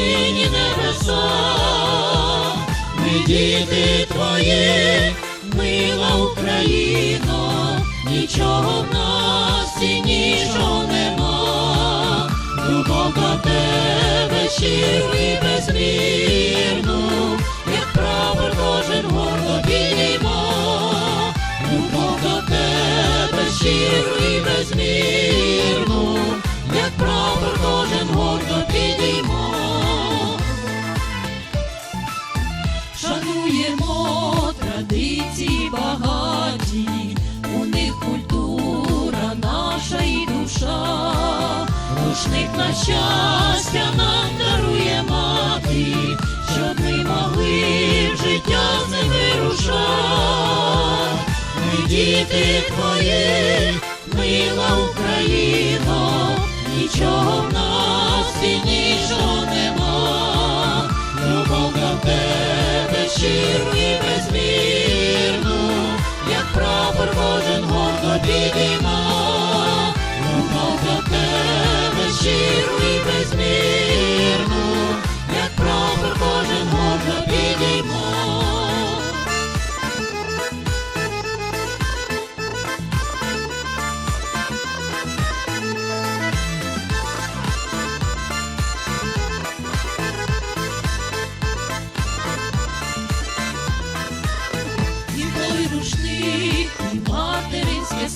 сині небеса. Ми діти твої, мила Україно, нічого в нас ціннішого нема. Любов до тебе щирий і безмірну, на щастя нам дарує мати, щоб ми могли в життя з ним вирушати. Ми діти твої, мила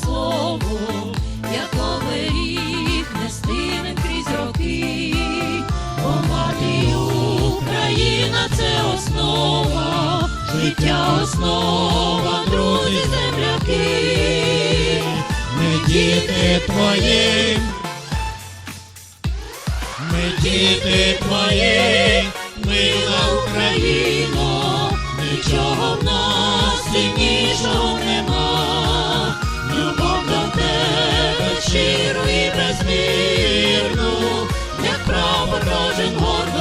слово, як оберіг нестимем крізь роки, бо мати Україна це основа, життя основа, друзі земляки, ми діти твої, ми діти твої, мила Україно, нічого в нас ціннішого безмірну, як право рожен год